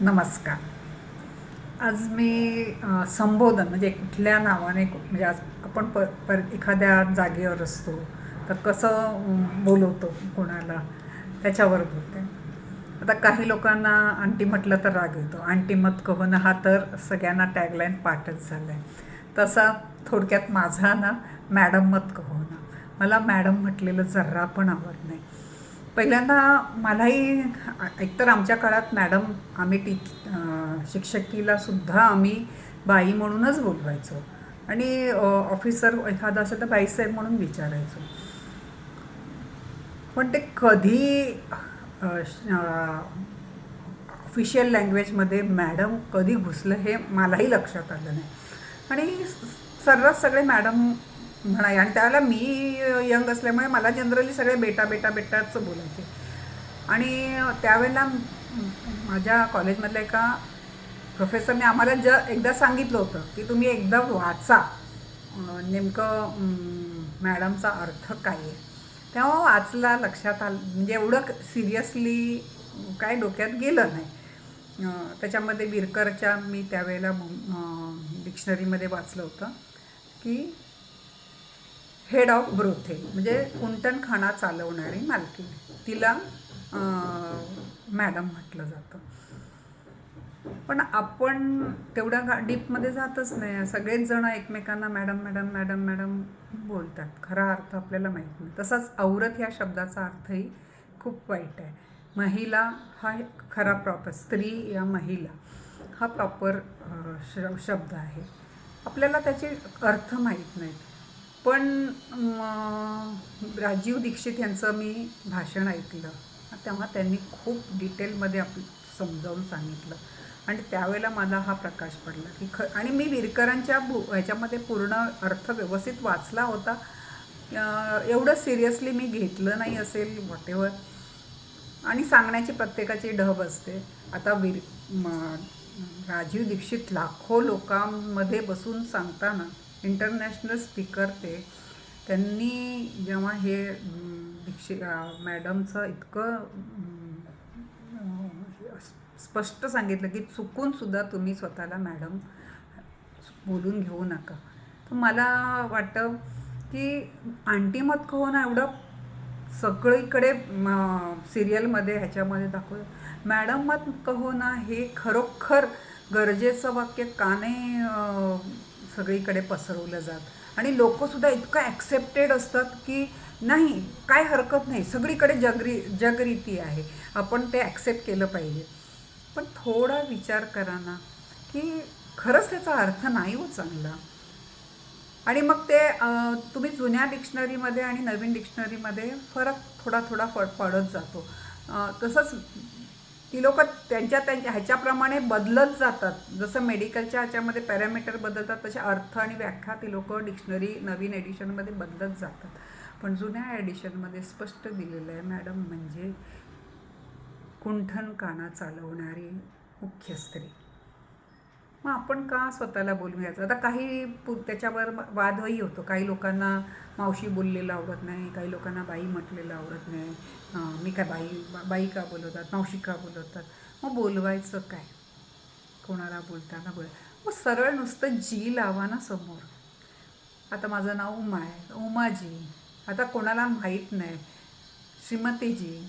नमस्कार. आज मी संबोधन म्हणजे कुठल्या नावाने म्हणजे आज आपण प पर एखाद्या जागेवर असतो तर कसं बोलवतो कोणाला त्याच्यावर बोलते. आता काही लोकांना आंटी म्हटलं तर राग येतो. आंटी मत कहोन हा तर सगळ्यांना टॅगलाईन पाठच झाला आहे तसा थोडक्यात माझा ना मॅडम मत कहो मला मॅडम म्हटलेलं जरा पण आवडत नाही. पहिल्यांदा मलाही एकतर आमच्या काळात मॅडम आम्ही टी शिक्षकीलासुद्धा शिक्षकीला सुद्धा आम्ही बाई म्हणूनच बोलवायचो. आणि ऑफिसर एखादा असेल तर बाईसाहेब म्हणून विचारायचो. पण ते कधी ऑफिशियल लँग्वेजमध्ये मॅडम कधी घुसलं हे मलाही लक्षात आलं नाही. आणि सर्रास सगळे मॅडम म्हणाय आणि त्यावेळेला मी यंग असल्यामुळे मला जनरली सगळे बेटा बेटा बेटाचं बोलायचे. आणि त्यावेळेला माझ्या कॉलेजमधल्या एका प्रोफेसरने आम्हाला ज एकदा सांगितलं होतं की तुम्ही एकदा वाचा. नेमकं मॅडमचा अर्थ काय आहे? तेव्हा वाचला लक्षात आलं म्हणजे एवढं सिरियसली काय डोक्यात गेलं नाही. त्याच्यामध्ये विरकरच्या मी त्यावेळेला डिक्शनरीमध्ये वाचलं होतं की हेड ऑफ ब्रोथे म्हणजे कुंटणखाना चालवणारी मालकी. तिला मॅडम म्हटलं जातं. पण आपण तेवढ्या गा डीपमध्ये जातच नाही. सगळेच जण एकमेकांना मॅडम मॅडम मॅडम मॅडम बोलतात. खरा अर्थ आपल्याला माहीत नाही. तसाच औरत या शब्दाचा अर्थही खूप वाईट आहे. महिला हा खरा प्रॉपर स्त्री या महिला हा प्रॉपर शब्द आहे. आपल्याला त्याचे अर्थ माहीत नाहीत. पण राजीव दीक्षित यांचं मी भाषण ऐकलं. तेव्हा त्यांनी खूप डिटेलमध्ये आप समजावून सांगितलं. आणि त्यावेळेला मला हा प्रकाश पडला की ख आणि मी विरकरांच्या भू ह्याच्यामध्ये पूर्ण अर्थ व्यवस्थित वाचला होता. एवढं सिरियसली मी घेतलं नाही असेल वॉटेवर आणि सांगण्याची प्रत्येकाची ढब असते. आता विर म- राजीव दीक्षित लाखो लोकांमध्ये बसून सांगताना इंटरनॅशनल स्पीकर ते त्यांनी जेव्हा हे दीक्षि दीक्षित मॅडमचं इतकं स्पष्ट सांगितलं की चुकून सुद्धा तुम्ही स्वतःला मॅडम बोलून घेऊ नका. तर मला वाटतं की आंटी मत कहो ना एवढं सगळीकडे सिरियलमध्ये ह्याच्यामध्ये दाखवलं. मॅडम मत कहो ना हे खरोखर गरजेचं वाक्य का नाही सगळीकडे पसरवलं जात. आणि लोकंसुद्धा इतकं ॲक्सेप्टेड असतात की नाही काय हरकत नाही. सगळीकडे जगरी जगरीती आहे. आपण ते ॲक्सेप्ट केलं पाहिजे. पण थोडा विचार करा ना की खरंच त्याचा अर्थ नाही हो चांगला. आणि मग ते तुम्ही जुन्या डिक्शनरीमध्ये आणि नवीन डिक्शनरीमध्ये फरक थोडा थोडा फड पडत जातो. तसंच ती लोक त्यांच्या त्यांच्या ह्याच्याप्रमाणे बदलत जातात. जसं मेडिकलच्या ह्याच्यामध्ये पॅरामीटर बदलतात तसे अर्थ आणि व्याख्या ती लोक डिक्शनरी नवीन एडिशनमध्ये बदलत जातात. पण जुन्या एडिशनमध्ये स्पष्ट दिलेलं आहे मॅडम म्हणजे कुंठन काना चालवणारी मुख्य स्त्री. मग आपण का स्वतःला बोलून घ्यायचं आता काही पु त्याच्यावर वादही होतो. काही लोकांना मावशी बोललेलं आवडत नाही काही लोकांना बाई म्हटलेलं आवडत नाही. मी काय बाई बाई का बोलवतात मावशी का बोलवतात? मग बोलवायचं काय? कोणाला बोलताना बोल मग सरळ नुसतं जी लावा ना समोर. आता माझं नाव उमा आहे. उमाजी. आता कोणाला माहीत नाही. श्रीमतीजी.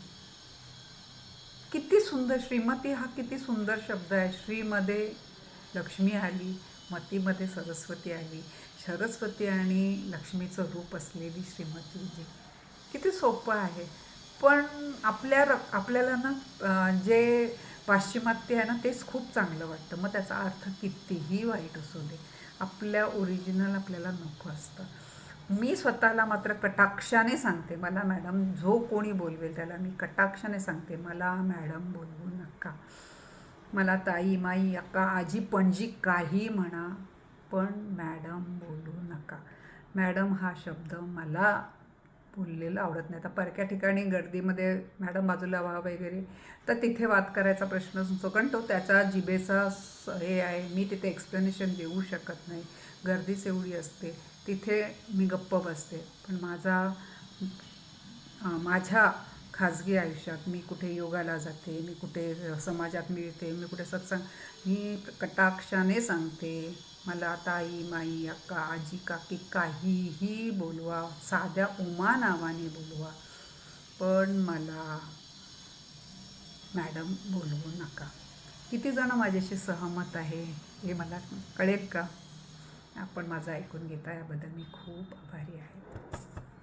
किती सुंदर श्रीमती हा किती सुंदर शब्द आहे. श्रीमध्ये लक्ष्मी आली मतीमध्ये सरस्वती आली. सरस्वती आणि लक्ष्मीचं रूप असलेली श्रीमतीजी. किती सोपं आहे. पण आपल्या र आपल्याला ना जे पाश्चिमात्य आहे ना तेच खूप चांगलं वाटतं. मग त्याचा अर्थ कितीही वाईट असू दे आपल्या ओरिजिनल आपल्याला नको असतं. मी स्वतःला मात्र कटाक्षाने सांगते. मला मॅडम जो कोणी बोलवेल त्याला मी कटाक्षाने सांगते. मला मॅडम बोलवू नका. मला ताई माई अक्का आजी पणजी काही म्हणा पण मॅडम बोलू नका. मॅडम हा शब्द मला बोललेला आवडत नाही. आता परक्या ठिकाणी गर्दीमध्ये मॅडम बाजूला व्हा वगैरे तर तिथे वाद करायचा प्रश्न नसतो कारण तो त्याचा जिभेचा स- हे आहे. मी तिथे एक्सप्लेनेशन देऊ शकत नाही. गर्दीच एवढी असते. तिथे मी गप्प बसते. पण माझा माझ्या खाजगी आयुष्यात मी कुठे योगाला जाते मी कुठे समाजात मिळते मी कुठे सत्संग मी कटाक्षाने सांगते मला ताई माई अक्का आजी काकी काहीही बोलवा साध्या उमा नावाने बोलवा पण मला मॅडम बोलवू नका. किती जण माझ्याशी सहमत आहे हे मला कळेल का? आपण माझं ऐकून घेता याबद्दल मी खूप आभारी आहे.